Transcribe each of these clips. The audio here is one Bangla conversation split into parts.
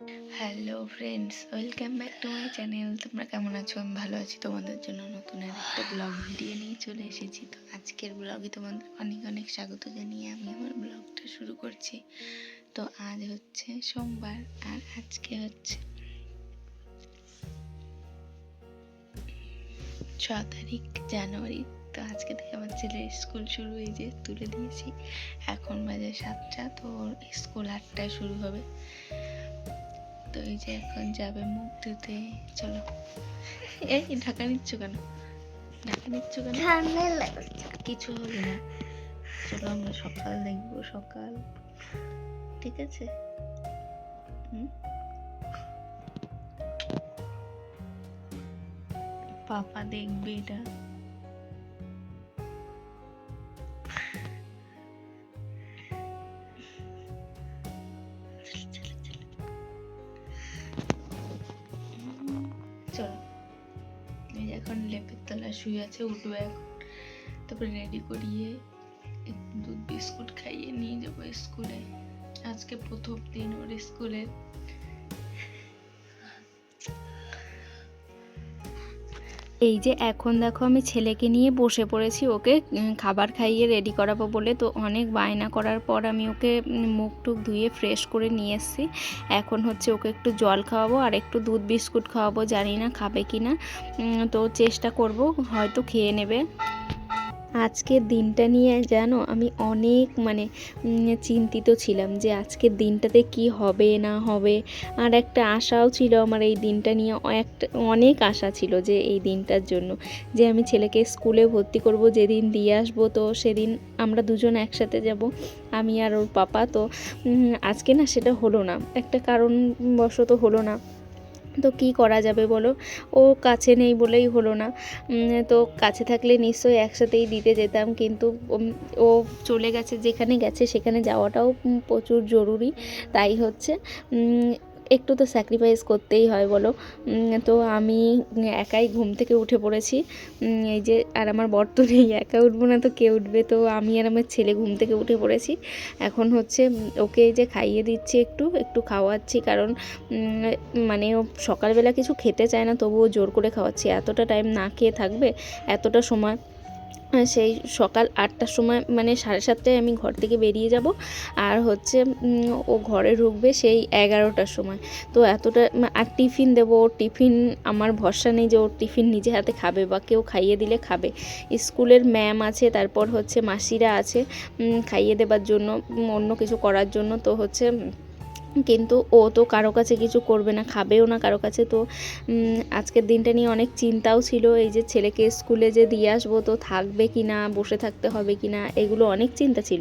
Hello friends welcome back to my channel তোমরা কেমন আছো? আমি ভালো আছি। তোমাদের জন্য নতুন একটা ব্লগ ভিডিও নিয়ে চলে এসেছি। তো আজকের ব্লগে তোমাদের অনেক অনেক স্বাগত জানিয়ে আমি আমার ব্লগটা শুরু করছি। তো আজ হচ্ছে সোমবার আর আজকে হচ্ছে ছ তারিখ জানুয়ারি। তো আজকে থেকে আমার ছেলের স্কুল শুরু হয়ে হয়েছে তুলে দিয়েছি। এখন বাজে সাতটা, তো স্কুল আটটায় শুরু হবে। তো এই যে এখন যাবে মুখ ধুতে। চলো। এই ঢাকা নিচ্ছ কেন? ঢাকা নিচ্ছ কেন? কিছু হবে না। চলো আমরা সকাল দেখব সকাল। ঠিক আছে? পাপা দেখবে এটা। লেপের তলা শুয়ে আছে, উঠবে এখন। তারপরে রেডি করিয়ে দুধ বিস্কুট খাইয়ে নিয়ে যাব স্কুলে। আজকে প্রথম দিন ওর স্কুলে এই যে এখন দেখো আমি ছেলেকে নিয়ে বসে পড়েছি, ওকে খাবার খাইয়ে রেডি করাবো বলে। তো অনেক বায়না করার পর আমি ওকে মুখ টুক ধুয়ে ফ্রেশ করে নিয়ে এসেছি। এখন হচ্ছে ওকে একটু জল খাওয়াবো আর একটু দুধ বিস্কুট খাওয়াবো, জানি না খাবে কি না তো চেষ্টা করব, হয়তো খেয়ে নেবে। আজকের দিনটা নিয়ে জানো আমি অনেক মানে চিন্তিত ছিলাম যে আজকের দিনটাতে কি হবে, না হবে। আর একটা আশাও ছিল আমার এই দিনটা নিয়ে একটা, অনেক আশা ছিল যে এই দিনটার জন্য। যে আমি ছেলেকে স্কুলে ভর্তি করব, যেদিন দিয়ে আসব, তো সেদিন আমরা দুজন একসাথে যাব, আমি আর ওর পাপা। তো আজকে না সেটা হলো না। একটা কারণবশত হলো না। তো কি করা যাবে বলো? ও কাছে নেই বলেই হলো না। তো কাছে থাকলে নিশ্চয়ই একসাথেই দিতে যেতাম কিন্তু ও চলে গেছে, যেখানে গেছে সেখানে যাওয়াটাও প্রচুর জরুরি। তাই হচ্ছে একটু তো স্যাক্রিফাইস করতেই হয় বলো। তো আমি একাই ঘুম থেকে উঠে পড়েছি। এই যে, আর আমার বর তো নেই, একা উঠবো না তো কে উঠবে? তো আমি আর আমার ছেলে ঘুম থেকে উঠে পড়েছি। এখন হচ্ছে ওকে যে খাইয়ে দিচ্ছি একটু একটু খাওয়াচ্ছি কারণ মানে ও সকালবেলা কিছু খেতে চায় না, তবুও জোর করে খাওয়াচ্ছি। এতটা টাইম না খেয়ে থাকবে, এতটা সময় সেই সকাল আটটার সময় মানে সাড়ে সাতটায় আমি ঘর থেকে বেরিয়ে যাব। আর হচ্ছে ও ঘরে ঢুকবে সেই এগারোটার সময়। তো এতটা আর টিফিন দেবো টিফিন, আমার ভরসা নেই যে ওর টিফিন নিজে হাতে খাবে বা কেউ খাইয়ে দিলে খাবে। স্কুলের ম্যাম আছে, তারপর হচ্ছে মাসিরা আছে খাইয়ে দেবার জন্য অন্য কিছু করার জন্য। তো হচ্ছে কিন্তু ও তো কারও কাছে কিছু করবে না, খাবেও না কারও কাছে। তো আজকের দিনটা নিয়ে অনেক চিন্তাও ছিল। এই যে ছেলেকে স্কুলে যে দিয়ে আসব তো থাকবে কি না, বসে থাকতে হবে কি না, এগুলো অনেক চিন্তা ছিল।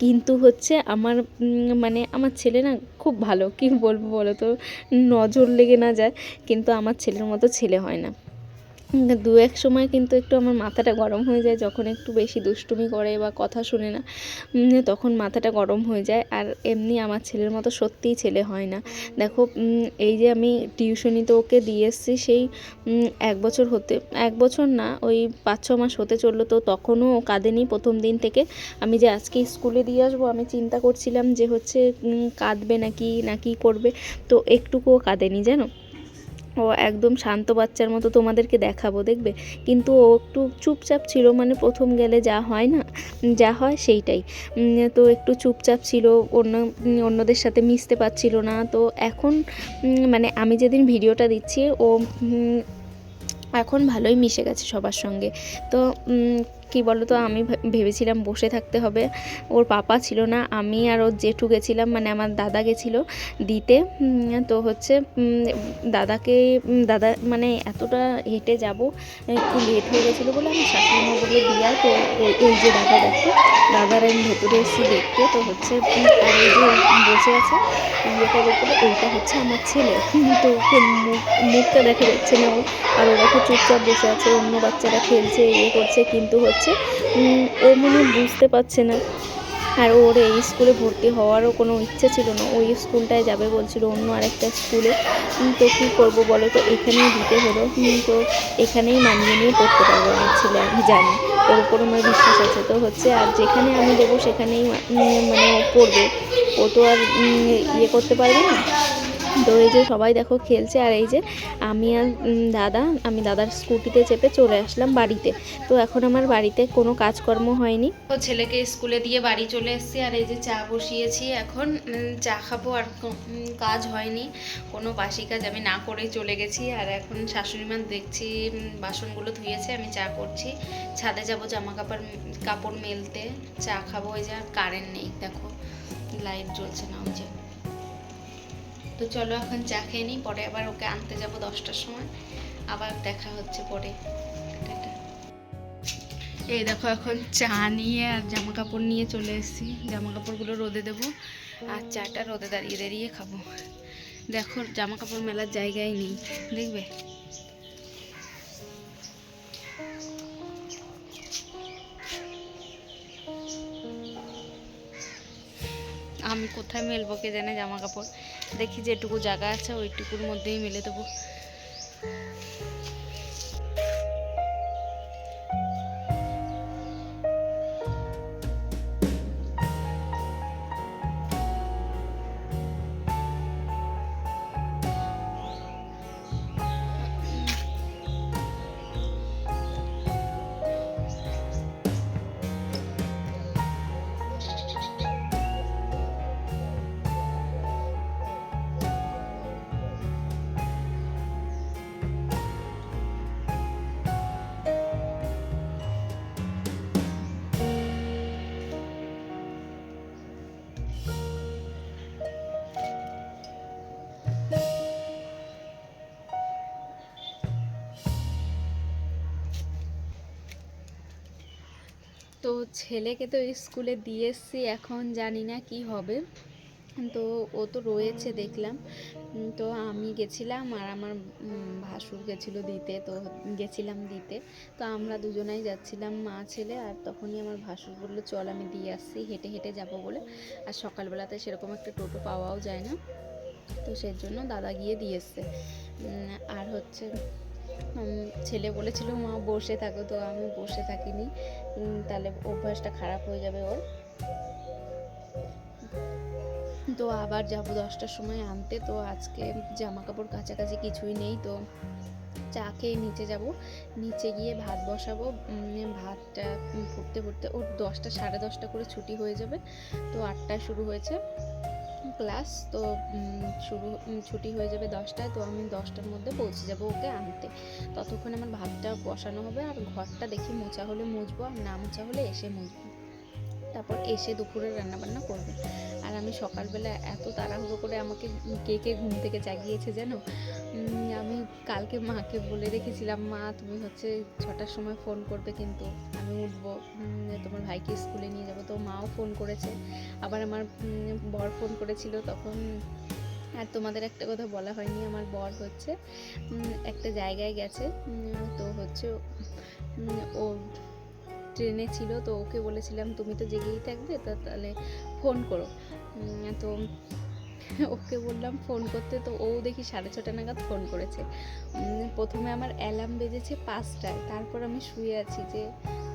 কিন্তু হচ্ছে আমার মানে আমার ছেলে না খুব ভালো, কি বলব বলো তো, নজর লেগে না যায়। কিন্তু আমার ছেলের মতো ছেলে হয় না। দু এক সময় কিন্তু একটু আমার মাথাটা গরম হয়ে যায়, যখন একটু বেশি দুষ্টুমি করে বা কথা শুনে না তখন মাথাটা গরম হয়ে যায়। আর এমনি আমার ছেলের মতো সত্যিই ছেলে হয় না। দেখো এই যে আমি টিউশনিতে ওকে দিয়ে এসেছি, সেই এক বছর হতে, এক বছর না, ওই পাঁচ, ছ মাস হতে চলল। তো তখনও ও কাঁদেনি প্রথম দিন থেকে। আমি যে আজকে স্কুলে দিয়ে আসব, আমি চিন্তা করছিলাম যে হচ্ছে কাঁদবে নাকি, না কি করবে। তো একটুকুও কাঁদেনি, জানো? ও একদম শান্ত বাচ্চার মতো তোমাদেরকে দেখাবো, দেখবে? কিন্তু ও একটু চুপচাপ ছিল মানে প্রথম গেলে যা হয় না, যা হয় সেইটাই। তো একটু চুপচাপ ছিল, অন্য, অন্যদের সাথে মিশতে পারছিল না, তো এখন মানে আমি যেদিন ভিডিওটা দিচ্ছি, ও এখন ভালোই মিশে গেছে সবার সঙ্গে। তো কি বলো তো আমি ভেবেছিলাম বসে থাকতে হবে। ওর পাপা ছিল না, আমি আর ওর জেঠু গেছিলাম মানে আমার দাদা গেছিল দিতে। তো হচ্ছে দাদাকে দাদা মানে এতটা হেঁটে যাব, একটু লেট হয়ে গেছিল বলে আমি শাশুড়ি মা বলে দিয়া তো এই যে দাদা দেখো, দাদার আমি ভেতরে এসেছি দেখতে, তো হচ্ছে আর এই যে বসে আছে ইয়েটার উপরে এইটা হচ্ছে আমার ছেলে। তো ওকে মুখ- মুখটা দেখা যাচ্ছে না আর ওরা দেখো চুপচাপ বসে আছে, অন্য বাচ্চারা খেলছে ইয়ে করছে, কিন্তু হচ্ছে উম, ও মনে বুঝতে পারছে না। আর ওর এই স্কুলে ভর্তি হওয়ারও কোনো ইচ্ছে ছিল না। ওই স্কুলটায় যাবে বলছিল অন্য আরেকটা স্কুলে। তো কী করব বলো তো? এখানেই দিতে হলো। তো এখানেই মানিয়ে নিয়ে পড়তে পারব আমার ছেলে আমি জানি। ওর উপর আমার বিশ্বাস আছে তো হচ্ছে। আর যেখানে আমি দেবো সেখানেই মানে পড়বে। ও তো আর ইয়ে করতে পারবে না। তো এই যে সবাই দেখো খেলছে, আর এই যে আমি আর দাদা, আমি দাদার স্কুটিতে চেপে চলে আসলাম বাড়িতে। তো এখন আমার বাড়িতে কোনো কাজকর্ম হয়নি। তো ছেলেকে স্কুলে দিয়ে বাড়ি চলে এসেছি, আর এই যে চা বসিয়েছি এখন চা খাব আর কাজ হয়নি। কোনো বাসি কাজ আমি না করেই চলে গেছি, আর এখন শাশুড়ি মা দেখছি বাসনগুলো ধুয়েছে, আমি চা করছি। ছাদে যাব জামা কাপড় কাপড় মেলতে, চা খাব ওই যে আর কারেন্ট নেই, দেখো। লাইট জ্বলছে না, ওই যে। তো চলো এখন চা খেয়ে নিই, পরে আবার ওকে আনতে যাব দশটার সময়। আবার দেখা হচ্ছে পরে। এই দেখো এখন চা নিয়ে আর জামা কাপড় নিয়ে চলে এসেছি। জামা কাপড়গুলো রোদে দেবো আর চাটা রোদে দাঁড়িয়ে দাঁড়িয়ে খাব। দেখো জামা কাপড় মেলার জায়গায় নেই, দেখবে? আমি কোথায় মেলবো কে জানে জামা কাপড় দেখি যেটুকু জায়গা আছে ওইটুকুর মধ্যেই মেলে দেবো। ছেলেকে তো স্কুলে দিয়ে এসছি এখন জানি না কি হবে। তো ও তো রয়েছে দেখলাম। তো আমি গেছিলাম আর আমার ভাসুর গেছিল দিতে, তো গেছিলাম দিতে। তো আমরা দুজনাই যাচ্ছিলাম মা, ছেলে আর তখনই আমার ভাসুর বলল, চল আমি দিয়ে আসছি, হেঁটে হেঁটে যাব বলে। আর সকালবেলাতে সেরকম একটা টোটো পাওয়াও যায় না। তো সেই জন্য দাদা গিয়ে দিয়ে এসছে আর হচ্ছে ছেলে বলেছিল, মা, বসে থাকো তো, আমি বসে থাকিনি। তাহলে অভ্যাসটা খারাপ হয়ে যাবে ওর। তো আবার যাব দশটার সময় আনতে। তো আজকে জামা কাপড় কাছাকাছি কিছুই নেই, তো চা খেয়ে নিচে যাব। নিচে গিয়ে ভাত বসাবো। ভাতটা ফুটতে ফুটতে, ওর দশটা, সাড়ে দশটা করে ছুটি হয়ে যাবে। তো আটটায় শুরু হয়েছে। ক্লাস তো শুরু ছুটি হয়ে যাবে দশটায়, তো আমি দশটার মধ্যে পৌঁছে যাব ওকে আনতে। ততক্ষণ আমার ভাতটা বসানো হবে আর ঘরটা দেখি মোচা হলে মুছবো আর না মোচা হলে এসে মুছবো। তারপর এসে দুপুরে রান্নাবান্না করবে। আর আমি সকালবেলা এত তাড়াহুড়ো করে আমাকে কে কে ঘুম থেকে জাগিয়েছে উম, আমি কালকে মাকে বলে রেখেছিলাম মা তুমি হচ্ছে ছটার সময় ফোন করবে কিন্তু। আমি উঠবো তোমার ভাইকে স্কুলে নিয়ে যাব। তো মাও ফোন করেছে। আবার আমার বর ফোন করেছিল তখন। আর তোমাদের একটা কথা বলা হয়নি আমার বর হচ্ছে একটা জায়গায় গেছে তো হচ্ছে ও ট্রেনে ছিল তো ওকে বলেছিলাম তুমি তো জেগেই থাকবে তো তাহলে ফোন করো। তো ওকে বললাম ফোন করতে, তো ও দেখি সাড়ে ছটা নাগাদ ফোন করেছে। প্রথমে আমার অ্যালার্ম বেজেছে পাঁচটায়, তারপর আমি শুয়ে আছি যে,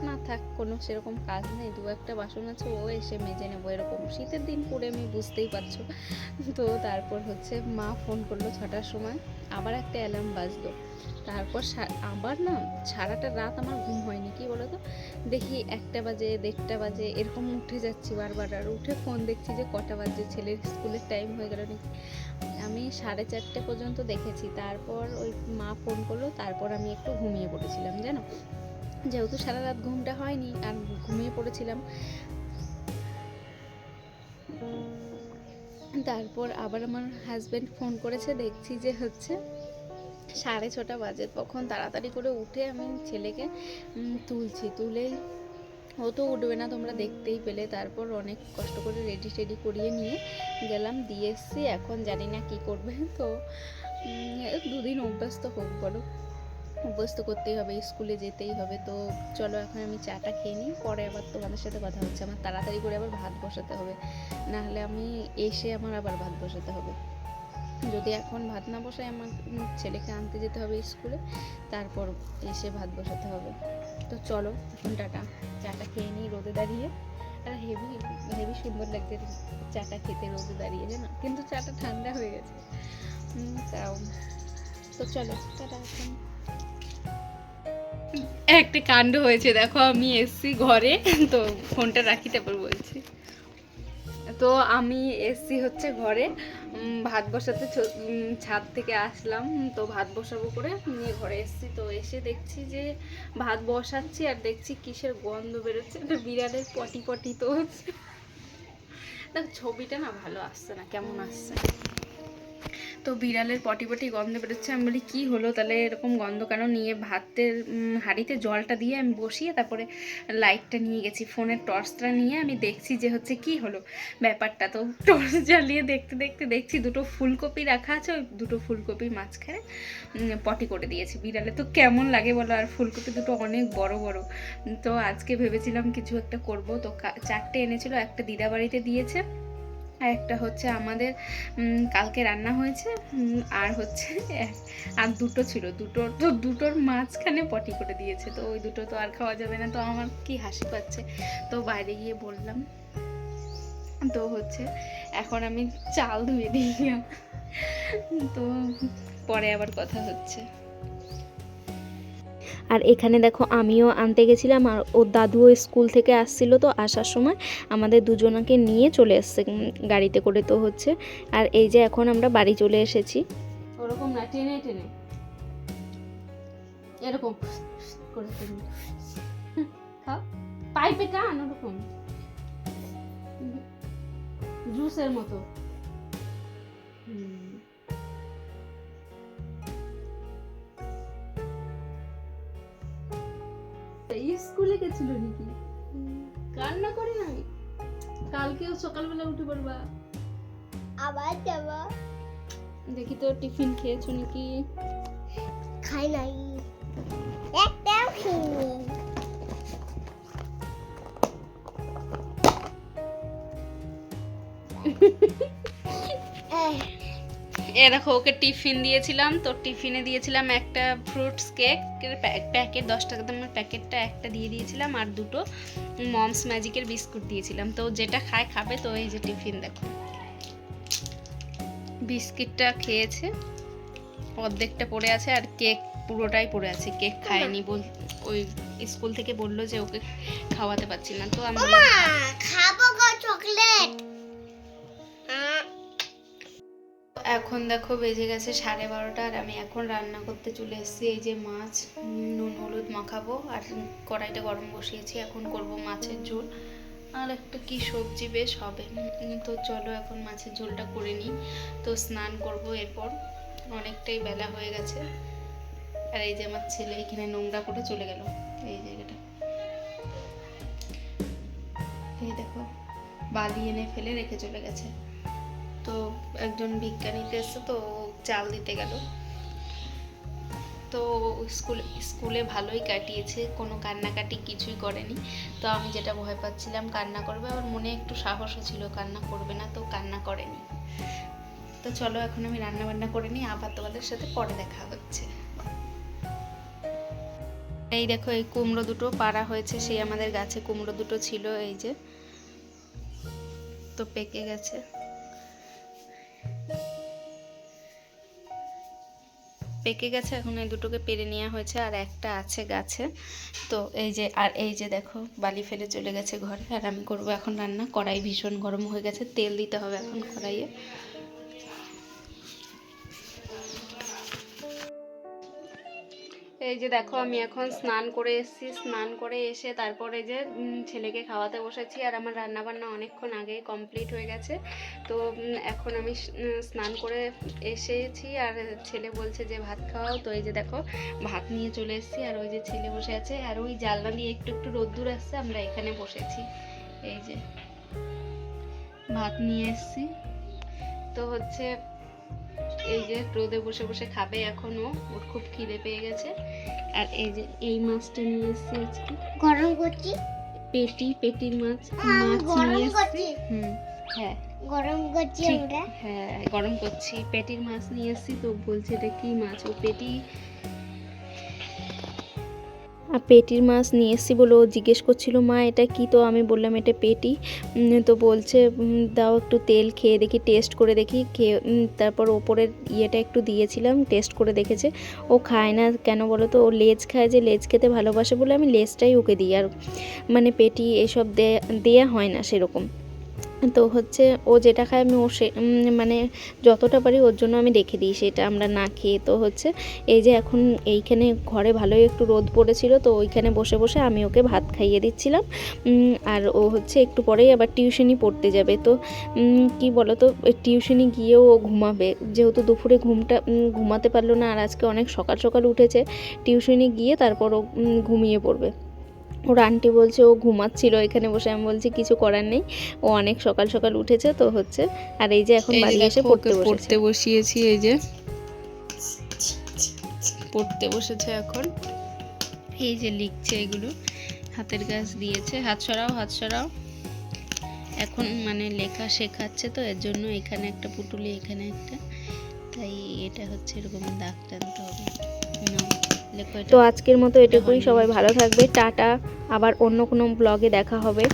না থাক, কোনো সেরকম কাজ নেই, দু একটা বাসন আছে, ও এসে মেজে নেব। এরকম শীতের দিন পরে আমি বুঝতেই পারছ। তো তারপর হচ্ছে মা ফোন করল ছটার সময়, আবার একটা অ্যালার্ম বাজলো। তারপর আবার না সারাটা রাত আমার ঘুম হয়নি, কি বলো তো দেখি একটা বাজে, দেড়টা বাজে, এরকম উঠে যাচ্ছি বারবার, আর উঠে ফোন দেখছি যে কটা বাজে ছেলের স্কুলের টাইম হয়ে গেল নাকি? আমি সাড়ে চারটে পর্যন্ত দেখেছি। তারপর ওই মা ফোন করল, তারপর আমি একটু ঘুমিয়ে পড়েছিলাম, জানো? যেহেতু সারা রাত ঘুমটা হয়নি, আর ঘুমিয়ে পড়েছিলাম। তারপর আবার আমার হাজব্যান্ড ফোন করেছে, দেখছি যে হচ্ছে সাড়ে ছটা বাজে। তখন তাড়াতাড়ি করে উঠে আমি ছেলেকে তুলছি। তুলেই ও তো উঠবে না, তোমরা দেখতেই পেলে। তারপর অনেক কষ্ট করে রেডি টেডি করিয়ে নিয়ে গেলাম, দিয়ে এসছি। এখন জানি না কি করবে। তো দুদিন অভ্যাস তো হোক, বলো। অভ্যস্ত করতেই হবে, স্কুলে যেতেই হবে। তো, চলো, এখন আমি চাটা খেয়ে নিই। পরে আবার তোমাদের সাথে কথা হচ্ছে। আমার তাড়াতাড়ি করে আবার ভাত বসাতে হবে। না হলে আমি এসে আমার আবার ভাত বসাতে হবে। যদি এখন ভাত না বসাই আমার ছেলেকে আনতে যেতে হবে স্কুলে, তারপর এসে ভাত বসাতে হবে। তো চলো, এখন টাটা। চাটা খেয়ে নিই রোদে দাঁড়িয়ে। আর হেভি হেভি সুন্দর লাগছে চাটা খেতে রোদে দাঁড়িয়ে না কিন্তু চাটা ঠান্ডা হয়ে গেছে। তাও। তো চলো, টাটা এখন। একটা কাণ্ড হয়েছে, দেখো আমি এসছি ঘরে, তো ফোনটা রাখি, তারপর বলছি। তো আমি এসছি হচ্ছে ঘরে। ভাত বসাতে ছাদ থেকে আসলাম। তো ভাত বসাবো করে নিয়ে ঘরে এসছি। তো এসে দেখছি যে ভাত বসাচ্ছি আর দেখছি কিসের গন্ধ বেরোচ্ছে। একটা বিড়ালের পটি পটি তো হচ্ছে। দেখ, ছবিটা না ভালো আসছে না, কেমন আসছে? তো বিড়ালের পটি পটি গন্ধ বেরোচ্ছে। আমি বলি, কী হলো? তাহলে এরকম গন্ধ কেন? নিয়ে ভাতের হাঁড়িতে জলটা দিয়ে আমি বসিয়ে তারপরে লাইটটা নিয়ে গেছি। ফোনের টর্চটা নিয়ে আমি দেখছি যে হচ্ছে কি হলো ব্যাপারটা। তো টর্চ জ্বালিয়ে দেখতে দেখতে দেখছি দুটো ফুলকপি রাখা আছে। ওই দুটো ফুলকপির মাঝখানে পটি করে দিয়েছি। বিড়ালে তো কেমন লাগে বলো? আর ফুলকপি দুটো অনেক বড় বড়। তো আজকে ভেবেছিলাম কিছু একটা করব। তো চারটে এনেছিল, একটা দিদা বাড়িতে দিয়েছে। আর একটা হচ্ছে আমাদের কালকে রান্না হয়েছে আর হচ্ছে আর দুটো ছিল, দুটো তো দুটোর মাঝখানে পটি করে দিয়েছে, তো ওই দুটো তো আর খাওয়া যাবে না, তো আমার কি হাসি পাচ্ছে। তো বাইরে গিয়ে বললাম, তো হচ্ছে এখন আমি চাল ধুয়ে দিই তো পরে আবার কথা হচ্ছে। আর এখানে দেখো আমিও আনতে গেছিলাম আর ওর দাদুও স্কুল থেকে আসছিল তো আসার সময়। আমাদের দুজনকে নিয়ে চলে এসছে গাড়িতে করে তো হচ্ছে। আর এই যে এখন আমরা বাড়ি চলে এসেছি। ওরকম না, টেনে টেনে। এরকম। পাইপে টান, ওরকম। জুসের মতো। হুম। গেছিল নাকি? কান্না করে নাই? কালকেও সকালবেলা উঠে পড়বা। আবার যাবা। দেখি তো টিফিন খেয়েছো নাকি? খাই নাই। একটাও খাইনি এ দেখো ওকে টিফিন দিয়েছিলাম তো টিফিনে দিয়েছিলাম একটা ফ্রুটস কেক। প্যাকেট, দশ টাকা দামের প্যাকেটটা একটা দিয়ে দিয়েছিলাম আর দুটো মমস ম্যাজিকের বিস্কুট দিয়েছিলাম। তো যেটা খায়, খাবে, তো এই যে টিফিন দেখো। বিস্কিটটা খেয়েছে, অর্ধেকটা পড়ে আছে আর কেক পুরোটাই পড়ে আছে। কেক খায়নি বল, ওই স্কুল থেকে বলল যে ওকে খাওয়াতে পারছি না। তো আমি খাব চকলেট। এখন দেখো বেজে গেছে সাড়ে বারোটা আর আমি এখন রান্না করতে চলে এসেছি। এই যে মাছ নুন, হলুদ মাখাবো আর কড়াইটা গরম বসিয়েছি। এখন করব মাছের ঝোল। আর একটা কি সবজি বেশ হবে। তো চলো এখন মাছের ঝোলটা করে নিই। তো স্নান করব এরপর। অনেকটাই বেলা হয়ে গেছে। আর এই যে আমার ছেলে এখানে নোংরা করে চলে গেল। এই জায়গাটা। এই দেখো, বালি এনে ফেলে রেখে চলে গেছে। তো একজন বিজ্ঞানীতে এসে তো চাল দিতে গেল। তো স্কুল, স্কুলে ভালোই কাটিয়েছে, কোনো কান্নাকাটি কিছুই করেনি। তো আমি যেটা ভয় পাচ্ছিলাম, কান্না করবে, আমার মনে একটু সাহসও ছিল, কান্না করবে না তো কান্না করেনি। তো চলো এখন আমি রান্না বান্না করে নিই, আবার তোমাদের সাথে পরে দেখা হচ্ছে। এই দেখো, এই কুমড়ো দুটো পাড়া হয়েছে, সেই আমাদের গাছে কুমড়ো দুটো ছিল, এই যে। তো পেকে গেছে। পেকে গেছে, এখন এই দুটোকে পেরে নেওয়া হয়েছে আর একটা আছে গাছে। তো এই যে, আর এই যে দেখো, বালি ফেলে চলে গেছে ঘরে। আর আমি করব এখন রান্না। কড়াই ভীষণ গরম হয়ে গেছে, তেল দিতে হবে এখন কড়াইয়ে। এই যে দেখো, আমি এখন স্নান করে এসেছি। স্নান করে এসে তারপরে যে ছেলেকে খাওয়াতে বসেছি আর আমার রান্না বান্না অনেকক্ষণ আগেই কমপ্লিট হয়ে গেছে। তো এখন আমি স্নান করে এসেছি আর ছেলে বলছে যে, ভাত খাওয়াও। তো এই যে দেখো, ভাত নিয়ে চলে এসেছি আর ওই যে ছেলে বসে আছে আর ওই জানলা দিয়ে একটু একটু রোদ্দুর আসছে, আমরা এখানে বসেছি। এই যে ভাত নিয়ে এসেছি। তো হচ্ছে, এই যে রোদে বসে বসে খাবে এখনও ওর খুব খিদে পেয়ে গেছে। আর এই যে এই মাছটা নিয়ে এসেছি আজকে। গরম করছি পেটি পেটির মাছ মাছ নিয়ে এসেছি। হুম হ্যাঁ। গরম করছি আমরা? হ্যাঁ গরম করছি পেটির মাছ নিয়ে এসেছি তো বলছে এটা কি মাছ? ও পেটি আর পেটির মাছ নিয়ে এসেছি বলে ও জিজ্ঞেস করছিল, মা, এটা কি? তো আমি বললাম, এটা পেটি। তো বলছে দাও একটু তেল খেয়ে দেখি, টেস্ট করে দেখি। খেয়ে তারপর ওপরের ইয়েটা একটু দিয়েছিলাম, টেস্ট করে দেখেছে। ও খায় না কেন বলো তো? ও লেজ খায় যে লেজ খেতে ভালোবাসে বলে আমি লেজটাই ওকে দিই। আর মানে পেটি এসব দেয়া হয় না সেরকম। তো হচ্ছে ও যেটা খায় আমি ও সে মানে যতটা পারি ওর জন্য আমি রেখে দিই সেটা আমরা না খেয়ে। তো হচ্ছে এই যে এখন এইখানে ঘরে ভালোই একটু রোদ পড়েছিল, তো ওইখানে বসে বসে আমি ওকে ভাত খাইয়ে দিচ্ছিলাম। আর ও হচ্ছে একটু পরেই আবার টিউশনি পড়তে যাবে। তো কি বলো তো টিউশনি গিয়েও ও ঘুমাবে। যেহেতু দুপুরে ঘুমটা ঘুমাতে পারল না আর আজকে অনেক সকাল সকাল উঠেছে টিউশনি গিয়ে তারপর ও ঘুমিয়ে পড়বে। ওর আন্টি বলছে ও ঘুমাচ্ছিল এখানে বসে। আমি বলছি কিছু করার নেই। ও অনেক সকাল সকাল উঠেছে তো হচ্ছে। আর এই যে এখন বাড়ি এসে পড়তে পড়তে বসিয়েছি এই যে। পড়তে বসেছে এখন। এই যে লিখছে এগুলো হাতের কাজ দিয়েছে। হাত সরাও হাত সরাও। এখন মানে লেখা শেখাচ্ছে তো এর জন্য এখানে একটা পুটুলি এখানে একটা। তাই এটা হচ্ছে এরকম দাগ টানতে হবে। তো আজকের মতো এটুকুই। সবাই ভালো থাকবে। টাটা। আবার অন্য কোনো ব্লগে দেখা হবে।